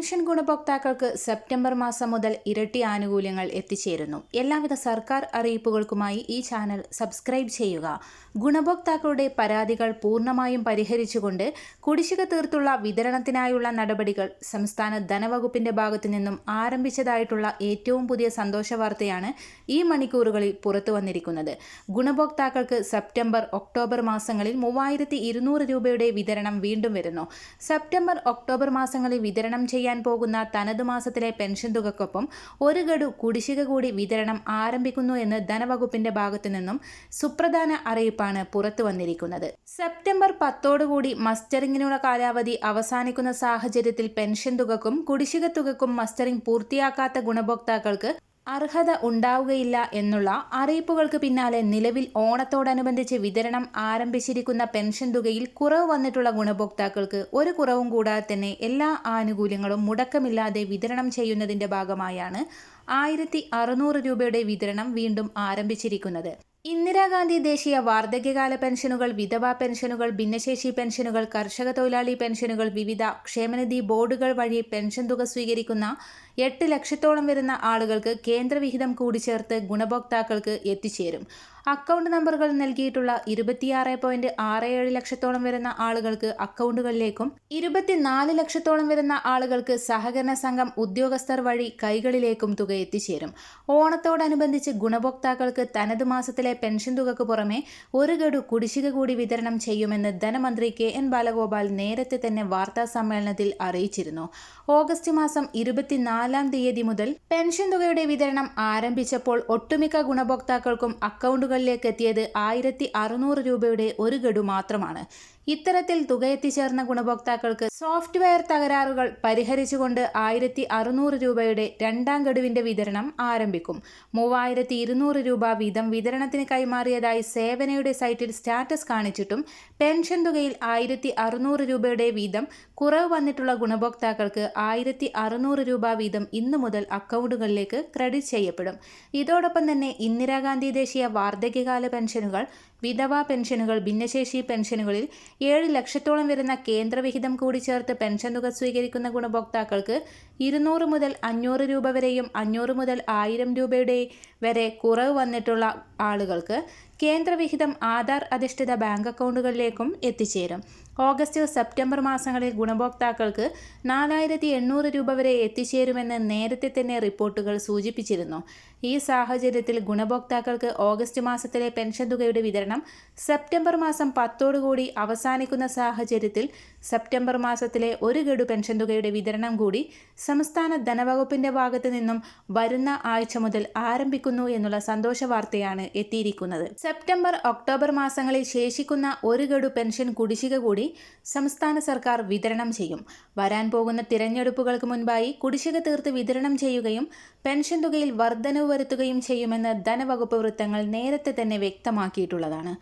Pension ഗുണഭോക്താക്കൾക്ക് September മാസം മുതൽ ഇരട്ടി ആനുകൂല്യങ്ങൾ എത്തിച്ചേരുന്നു. എല്ലാവിധ സർക്കാർ അറിയിപ്പുകൾക്കുമായി ഈ ചാനൽ സബ്സ്ക്രൈബ് ചെയ്യുക. ഗുണഭോക്താക്കളുടെ പരാതികൾ പൂർണമായും പരിഹരിച്ചുകൊണ്ട് കുടിശ്ശിക തീർത്തുള്ള വിതരണത്തിനായുള്ള നടപടികൾ സംസ്ഥാന ധനവകുപ്പിന്റെ ഭാഗത്തു നിന്നും ആരംഭിച്ചതായിട്ടുള്ള ഏറ്റവും പുതിയ സന്തോഷ വാർത്തയാണ് ഈ മണിക്കൂറുകളിൽ പുറത്തു വന്നിരിക്കുന്നത്. ഗുണഭോക്താക്കൾക്ക് സെപ്റ്റംബർ ഒക്ടോബർ മാസങ്ങളിൽ മൂവായിരത്തി രൂപയുടെ വിതരണം വീണ്ടും വരുന്നു. സെപ്റ്റംബർ ഒക്ടോബർ മാസങ്ങളിൽ വിതരണം ചെയ്യാൻ പോകുന്ന തനതു മാസത്തിലെ പെൻഷൻ തുകക്കൊപ്പം ഒരു ഗഡു കുടിശ്ശിക കൂടി വിതരണം ആരംഭിക്കുന്നു എന്ന് ധനവകുപ്പിന്റെ ഭാഗത്തു നിന്നും സുപ്രധാന അറിയിപ്പാണ് പുറത്തു വന്നിരിക്കുന്നത്. സെപ്റ്റംബർ പത്തോടുകൂടി മസ്റ്ററിംഗിനുള്ള കാലാവധി അവസാനിക്കുന്ന സാഹചര്യത്തിൽ പെൻഷൻ തുകക്കും കുടിശ്ശിക തുകക്കും മസ്റ്ററിംഗ് പൂർത്തിയാക്കാത്ത ഗുണഭോക്താക്കൾക്ക് അർഹത ഉണ്ടാവുകയില്ല എന്നുള്ള അറിയിപ്പുകൾക്ക് പിന്നാലെ നിലവിൽ ഓണത്തോടനുബന്ധിച്ച് വിതരണം ആരംഭിച്ചിരിക്കുന്ന പെൻഷൻ തുകയിൽ കുറവ് വന്നിട്ടുള്ള ഗുണഭോക്താക്കൾക്ക് ഒരു കുറവും കൂടാതെ തന്നെ എല്ലാ ആനുകൂല്യങ്ങളും മുടക്കമില്ലാതെ വിതരണം ചെയ്യുന്നതിന്റെ ഭാഗമായാണ് ആയിരത്തി രൂപയുടെ വിതരണം വീണ്ടും ആരംഭിച്ചിരിക്കുന്നത്. ഇന്ദിരാഗാന്ധി ദേശീയ വാർദ്ധക്യകാല പെൻഷനുകൾ വിധവാ പെൻഷനുകൾ ഭിന്നശേഷി പെൻഷനുകൾ കർഷക തൊഴിലാളി പെൻഷനുകൾ വിവിധ ക്ഷേമനിധി ബോർഡുകൾ വഴി പെൻഷൻ തുക സ്വീകരിക്കുന്ന എട്ട് ലക്ഷത്തോളം വരുന്ന ആളുകൾക്ക് കേന്ദ്രവിഹിതം കൂടി ചേർത്ത് ഗുണഭോക്താക്കൾക്ക് എത്തിച്ചേരും. അക്കൗണ്ട് നമ്പറുകൾ നൽകിയിട്ടുള്ള ഇരുപത്തിയാറ് പോയിന്റ് ആറ് ഏഴ് ലക്ഷത്തോളം വരുന്ന ആളുകൾക്ക് അക്കൗണ്ടുകളിലേക്കും ഇരുപത്തിനാല് ലക്ഷത്തോളം വരുന്ന ആളുകൾക്ക് സഹകരണ സംഘം ഉദ്യോഗസ്ഥർ വഴി കൈകളിലേക്കും തുക എത്തിച്ചേരും. ഓണത്തോടനുബന്ധിച്ച് ഗുണഭോക്താക്കൾക്ക് തനത് മാസത്തിലെ പെൻഷൻ തുകക്ക് പുറമെ ഒരു ഗഡു കുടിശ്ശിക കൂടി വിതരണം ചെയ്യുമെന്ന് ധനമന്ത്രി കെ എൻ ബാലഗോപാൽ നേരത്തെ തന്നെ വാർത്താ സമ്മേളനത്തിൽ അറിയിച്ചിരുന്നു. ഓഗസ്റ്റ് മാസം ഇരുപത്തിനാലാം തീയതി മുതൽ പെൻഷൻ തുകയുടെ വിതരണം ആരംഭിച്ചപ്പോൾ ഒട്ടുമിക്ക ഗുണഭോക്താക്കൾക്കും അക്കൗണ്ടുകളിലേക്ക് എത്തിയത് ആയിരത്തി രൂപയുടെ ഒരു ഗഡു മാത്രമാണ്. ഇത്തരത്തിൽ തുക എത്തിച്ചേർന്ന ഗുണഭോക്താക്കൾക്ക് സോഫ്റ്റ്വെയർ തകരാറുകൾ പരിഹരിച്ചുകൊണ്ട് ആയിരത്തി അറുന്നൂറ് രൂപയുടെ രണ്ടാം ഗഡുവിന്റെ വിതരണം ആരംഭിക്കും. മൂവായിരത്തി ഇരുന്നൂറ് രൂപ വീതം വിതരണത്തിന് കൈമാറിയതായി സേവനയുടെ സൈറ്റിൽ സ്റ്റാറ്റസ് കാണിച്ചിട്ടും പെൻഷൻ തുകയിൽ ആയിരത്തി അറുന്നൂറ് രൂപയുടെ വീതം കുറവ് വന്നിട്ടുള്ള ഗുണഭോക്താക്കൾക്ക് ആയിരത്തി അറുന്നൂറ് രൂപ വീതം ഇന്നു മുതൽ അക്കൗണ്ടുകളിലേക്ക് ക്രെഡിറ്റ് ചെയ്യപ്പെടും. ഇതോടൊപ്പം തന്നെ ഇന്ദിരാഗാന്ധി ദേശീയ വാർദ്ധക്യകാല പെൻഷനുകൾ വിധവാ പെൻഷനുകൾ ഭിന്നശേഷി പെൻഷനുകളിൽ ഏഴ് ലക്ഷത്തോളം വരുന്ന കേന്ദ്രവിഹിതം കൂടി ചേർത്ത് പെൻഷൻ തുക സ്വീകരിക്കുന്ന ഗുണഭോക്താക്കൾക്ക് ഇരുന്നൂറ് മുതൽ അഞ്ഞൂറ് രൂപ വരെയും അഞ്ഞൂറ് മുതൽ ആയിരം രൂപയുടെ വരെ കുറവ് വന്നിട്ടുള്ള ആളുകൾക്ക് കേന്ദ്രവിഹിതം ആധാർ അധിഷ്ഠിത ബാങ്ക് അക്കൗണ്ടുകളിലേക്കും എത്തിച്ചേരും. ഓഗസ്റ്റ് സെപ്റ്റംബർ മാസങ്ങളിൽ ഗുണഭോക്താക്കൾക്ക് നാലായിരത്തി എണ്ണൂറ് രൂപ വരെ എത്തിച്ചേരുമെന്ന് നേരത്തെ തന്നെ റിപ്പോർട്ടുകൾ സൂചിപ്പിച്ചിരുന്നു. ഈ സാഹചര്യത്തിൽ ഗുണഭോക്താക്കൾക്ക് ഓഗസ്റ്റ് മാസത്തിലെ പെൻഷൻ തുകയുടെ വിതരണം സെപ്റ്റംബർ മാസം പത്തോടുകൂടി അവസാനിക്കുന്ന സാഹചര്യത്തിൽ സെപ്റ്റംബർ മാസത്തിലെ ഒരു ഗഡു പെൻഷൻ തുകയുടെ വിതരണം കൂടി സംസ്ഥാന ധനവകുപ്പിന്റെ ഭാഗത്തു നിന്നും വരുന്ന ആഴ്ച മുതൽ ആരംഭിക്കുന്നു എന്നുള്ള സന്തോഷ വാർത്തയാണ് എത്തിയിരിക്കുന്നത്. സെപ്റ്റംബർ ഒക്ടോബർ മാസങ്ങളിൽ ശേഷിക്കുന്ന ഒരു ഗഡു പെൻഷൻ കുടിശ്ശിക കൂടി സംസ്ഥാന സർക്കാർ വിതരണം ചെയ്യും. വരാൻ പോകുന്ന തിരഞ്ഞെടുപ്പുകൾക്ക് മുൻപായി കുടിശ്ശിക തീർത്ത് വിതരണം ചെയ്യുകയും പെൻഷൻ തുകയിൽ വർധനവ് വരുത്തുകയും ചെയ്യുമെന്ന് ധനവകുപ്പ് വൃത്തങ്ങൾ നേരത്തെ തന്നെ വ്യക്തമാക്കിയിട്ടുള്ളതാണ്.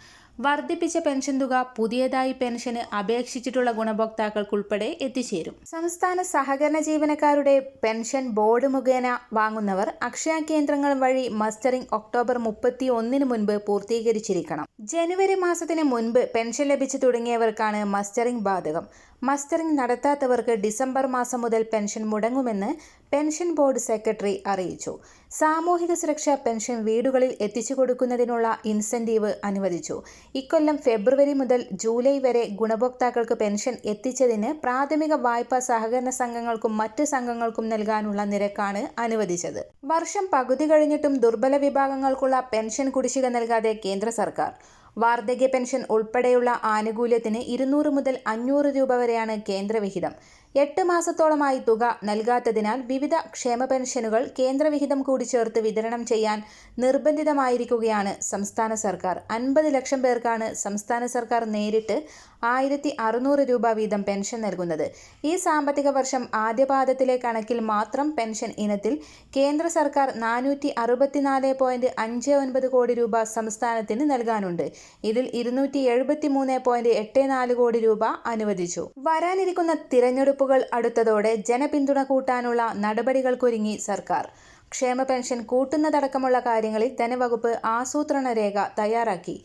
വർദ്ധിപ്പിച്ച പെൻഷൻ തുക പുതിയതായി പെൻഷന് അപേക്ഷിച്ചിട്ടുള്ള ഗുണഭോക്താക്കൾക്കുൾപ്പെടെ എത്തിച്ചേരും. സംസ്ഥാന സഹകരണ ജീവനക്കാരുടെ പെൻഷൻ ബോർഡ് മുഖേന വാങ്ങുന്നവർ അക്ഷയ കേന്ദ്രങ്ങൾ വഴി മസ്റ്ററിംഗ് ഒക്ടോബർ മുപ്പത്തി ഒന്നിന് മുൻപ് പൂർത്തീകരിച്ചിരിക്കണം. ജനുവരി മാസത്തിന് മുൻപ് പെൻഷൻ ലഭിച്ചു തുടങ്ങിയവർക്കാണ് മസ്റ്ററിംഗ് ബാധകം. മസ്റ്ററിംഗ് നടത്താത്തവർക്ക് ഡിസംബർ മാസം മുതൽ പെൻഷൻ മുടങ്ങുമെന്ന് പെൻഷൻ ബോർഡ് സെക്രട്ടറി അറിയിച്ചു. സാമൂഹിക സുരക്ഷാ പെൻഷൻ വീടുകളിൽ എത്തിച്ചു കൊടുക്കുന്നതിനുള്ള ഇൻസെന്റീവ് അനുവദിച്ചു. ഇക്കൊല്ലം ഫെബ്രുവരി മുതൽ ജൂലൈ വരെ ഗുണഭോക്താക്കൾക്ക് പെൻഷൻ എത്തിച്ചതിന് പ്രാഥമിക വായ്പാ സഹകരണ സംഘങ്ങൾക്കും മറ്റ് സംഘങ്ങൾക്കും നൽകാനുള്ള നിരക്കാണ് അനുവദിച്ചത്. വർഷം പകുതി കഴിഞ്ഞിട്ടും ദുർബല വിഭാഗങ്ങൾക്കുള്ള പെൻഷൻ കുടിശ്ശിക നൽകാതെ കേന്ദ്ര സർക്കാർ വാർദ്ധക്യ പെൻഷൻ ഉൾപ്പെടെയുള്ള ആനുകൂല്യത്തിന് ഇരുന്നൂറ് മുതൽ അഞ്ഞൂറ് രൂപ വരെയാണ് കേന്ദ്രവിഹിതം. എട്ട് മാസത്തോളമായി തുക നൽകാത്തതിനാൽ വിവിധ ക്ഷേമ പെൻഷനുകൾ കേന്ദ്രവിഹിതം കൂടി ചേർത്ത് വിതരണം ചെയ്യാൻ നിർബന്ധിതമായിരിക്കുകയാണ് സംസ്ഥാന സർക്കാർ. അൻപത് ലക്ഷം പേർക്കാണ് സംസ്ഥാന സർക്കാർ നേരിട്ട് ആയിരത്തി അറുന്നൂറ് രൂപ വീതം പെൻഷൻ നൽകുന്നത്. ഈ സാമ്പത്തിക വർഷം ആദ്യപാദത്തിലെ കണക്കിൽ മാത്രം പെൻഷൻ ഇനത്തിൽ കേന്ദ്ര സർക്കാർ നാനൂറ്റി അറുപത്തിനാല് പോയിന്റ് അഞ്ച് ഒൻപത് കോടി രൂപ സംസ്ഥാനത്തിന് നൽകാനുണ്ട്. ഇതിൽ ഇരുന്നൂറ്റി എഴുപത്തി മൂന്ന് പോയിന്റ് എട്ട് നാല് കോടി രൂപ അനുവദിച്ചു. വരാനിരിക്കുന്ന തിരഞ്ഞെടുപ്പുകൾ അടുത്തതോടെ ജനപിന്തുണ കൂട്ടാനുള്ള നടപടികൾക്കൊരുങ്ങി സർക്കാർ. ക്ഷേമ പെൻഷൻ കൂട്ടുന്നതടക്കമുള്ള കാര്യങ്ങളിൽ ധനവകുപ്പ് ആസൂത്രണ രേഖ തയ്യാറാക്കി.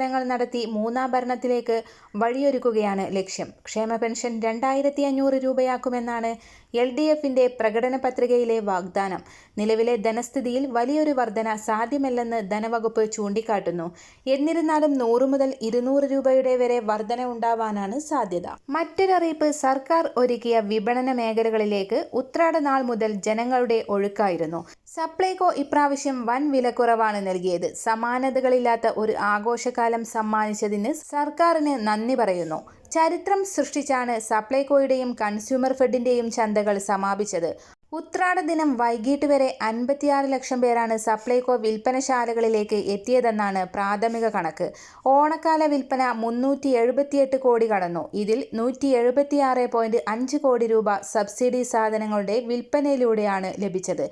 പ്രഖ്യാപനങ്ങൾ നടത്തി മൂന്നാം ഭരണത്തിലേക്ക് വഴിയൊരുക്കുകയാണ് ലക്ഷ്യം. ക്ഷേമ പെൻഷൻ രണ്ടായിരത്തി അഞ്ഞൂറ് രൂപയാക്കുമെന്നാണ് എൽ ഡി എഫിന്റെ പ്രകടന പത്രികയിലെ വാഗ്ദാനം. നിലവിലെ ധനസ്ഥിതിയിൽ വലിയൊരു വർധന സാധ്യമല്ലെന്ന് ധനവകുപ്പ് ചൂണ്ടിക്കാട്ടുന്നു. എന്നിരുന്നാലും നൂറ് മുതൽ ഇരുന്നൂറ് രൂപയുടെ വരെ വർധന ഉണ്ടാവാനാണ് സാധ്യത. മറ്റൊരറിയിപ്പ് സർക്കാർ ഒരുക്കിയ വിപണന മേഖലകളിലേക്ക് ഉത്രാട നാൾ മുതൽ ജനങ്ങളുടെ ഒഴുക്കായിരുന്നു. സപ്ലൈകോ ഇപ്രാവശ്യം വൻ വിലക്കുറവാണ് നൽകിയത്. സമാനതകളില്ലാത്ത ഒരു ആഘോഷകാലം സമ്മാനിച്ചതിന് സർക്കാരിന് നന്ദി പറയുന്നു. ചരിത്രം സൃഷ്ടിച്ചാണ് സപ്ലൈകോയുടെയും കൺസ്യൂമർ ഫെഡിന്റെയും ചന്തകൾ സമാപിച്ചത്. ഉത്രാട ദിനം വൈകിട്ട് വരെ അൻപത്തിയാറ് ലക്ഷം പേരാണ് സപ്ലൈകോ വിൽപ്പനശാലകളിലേക്ക് എത്തിയതെന്നാണ് പ്രാഥമിക കണക്ക്. ഓണക്കാല വിൽപ്പന മുന്നൂറ്റി എഴുപത്തിയെട്ട് കോടി കടന്നു. ഇതിൽ നൂറ്റി എഴുപത്തിയാറ് പോയിന്റ് അഞ്ച് കോടി രൂപ സബ്സിഡി സാധനങ്ങളുടെ വിൽപ്പനയിലൂടെയാണ് ലഭിച്ചത്.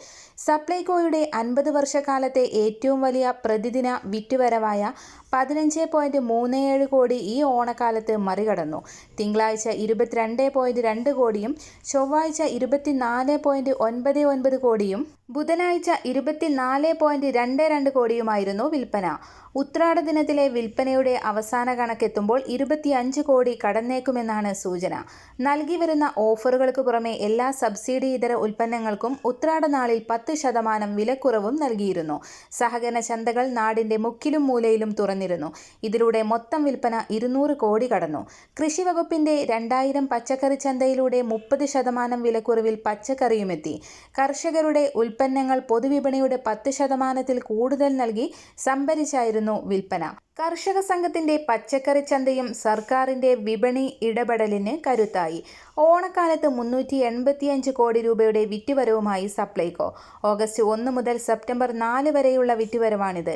സപ്ലൈകോയുടെ അൻപത് വർഷക്കാലത്തെ ഏറ്റവും വലിയ പ്രതിദിന വിറ്റുവരവായ പതിനഞ്ച് പോയിന്റ് മൂന്ന് ഏഴ് കോടി ഈ ഓണക്കാലത്ത് മറികടന്നു. തിങ്കളാഴ്ച ഇരുപത്തിരണ്ട് പോയിന്റ് രണ്ട് കോടിയും ചൊവ്വാഴ്ച ഇരുപത്തിനാല് പോയിന്റ് ഒൻപത് ഒൻപത് കോടിയും ബുധനാഴ്ച ഇരുപത്തിനാല് പോയിന്റ് രണ്ട് രണ്ട് കോടിയുമായിരുന്നു വിൽപ്പന. ഉത്രാട ദിനത്തിലെ വിൽപ്പനയുടെ അവസാന കണക്കെത്തുമ്പോൾ ഇരുപത്തിയഞ്ച് കോടി കടന്നേക്കുമെന്നാണ് സൂചന. നൽകി വരുന്ന ഓഫറുകൾക്ക് പുറമെ എല്ലാ സബ്സിഡി ഇതര ഉൽപ്പന്നങ്ങൾക്കും ഉത്രാട നാളിൽ പത്ത് ശതമാനം വിലക്കുറവും നൽകിയിരുന്നു. സഹകരണ ചന്തകൾ നാടിന്റെ മുക്കിലും മൂലയിലും തുറന്നിരുന്നു. ഇതിലൂടെ മൊത്തം വിൽപ്പന ഇരുന്നൂറ് കോടി കടന്നു. കൃഷി വകുപ്പിന്റെ രണ്ടായിരം പച്ചക്കറി ചന്തയിലൂടെ മുപ്പത് ശതമാനം വിലക്കുറവിൽ പച്ചക്കറിയുമെത്തി. കർഷകരുടെ ഉൽപ്പന്നങ്ങൾ പൊതുവിപണിയുടെ പത്ത് ശതമാനത്തിൽ കൂടുതൽ നൽകി സംഭരിച്ചായിരുന്നു വിൽപ്പന. കർഷക സംഘത്തിന്റെ പച്ചക്കറി ചന്തയും സർക്കാരിന്റെ വിപണി ഇടപെടലിന് കരുത്തായി. ഓണക്കാലത്ത് മുന്നൂറ്റി എൺപത്തിയഞ്ച് കോടി രൂപയുടെ വിറ്റുവരവുമായി സപ്ലൈകോ. ഓഗസ്റ്റ് ഒന്ന് മുതൽ സെപ്റ്റംബർ നാല് വരെയുള്ള വിറ്റുവരവാണിത്.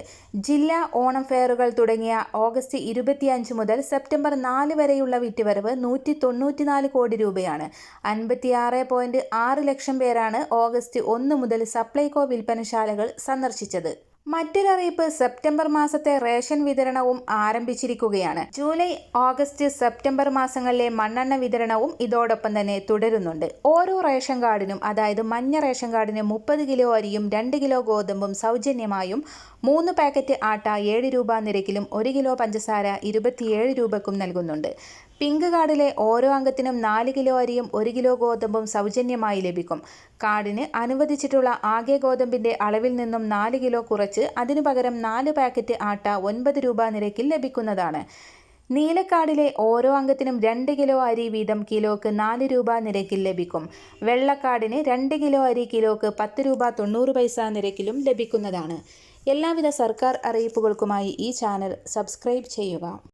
ജില്ലാ ഓണം ഫെയറുകൾ തുടങ്ങിയ ഓഗസ്റ്റ് ഇരുപത്തിയഞ്ച് മുതൽ സെപ്റ്റംബർ നാല് വരെയുള്ള വിറ്റുവരവ് നൂറ്റി തൊണ്ണൂറ്റിനാല് കോടി രൂപയാണ്. അൻപത്തിയാറ് പോയിന്റ് ആറ് ലക്ഷം പേരാണ് ഓഗസ്റ്റ് ഒന്ന് മുതൽ സപ്ലൈകോ വിൽപ്പനശാലകൾ സന്ദർശിച്ചത്. മറ്റൊരറിയിപ്പ് സെപ്റ്റംബർ മാസത്തെ റേഷൻ വിതരണവും ആരംഭിച്ചിരിക്കുകയാണ്. ജൂലൈ ഓഗസ്റ്റ് സെപ്റ്റംബർ മാസങ്ങളിലെ മണ്ണെണ്ണ വിതരണവും ഇതോടൊപ്പം തന്നെ തുടരുന്നുണ്ട്. ഓരോ റേഷൻ കാർഡിനും അതായത് മഞ്ഞ റേഷൻ കാർഡിന് മുപ്പത് കിലോ അരിയും രണ്ട് കിലോ ഗോതമ്പും സൗജന്യമായും മൂന്ന് പാക്കറ്റ് ആട്ട ഏഴ് രൂപ നിരക്കിലും ഒരു കിലോ പഞ്ചസാര ഇരുപത്തിയേഴ് രൂപക്കും നൽകുന്നുണ്ട്. പിങ്ക് കാർഡിലെ ഓരോ അംഗത്തിനും നാല് കിലോ അരിയും ഒരു കിലോ ഗോതമ്പും സൗജന്യമായി ലഭിക്കും. കാർഡിന് അനുവദിച്ചിട്ടുള്ള ആകെ ഗോതമ്പിന്റെ അളവിൽ നിന്നും നാല് കിലോ കുറച്ച് അതിനു പകരം നാല് പാക്കറ്റ് ആട്ട ഒൻപത് രൂപ നിരക്കിൽ ലഭിക്കുന്നതാണ്. നീലക്കാടിലെ ഓരോ അംഗത്തിനും രണ്ട് കിലോ അരി വീതം കിലോക്ക് നാല് രൂപ നിരക്കിൽ ലഭിക്കും. വെള്ളക്കാടിന് രണ്ട് കിലോ അരി കിലോക്ക് പത്ത് രൂപ തൊണ്ണൂറ് പൈസ നിരക്കിലും ലഭിക്കുന്നതാണ്. എല്ലാവിധ സർക്കാർ അറിയിപ്പുകൾക്കുമായി ഈ ചാനൽ സബ്സ്ക്രൈബ് ചെയ്യുക.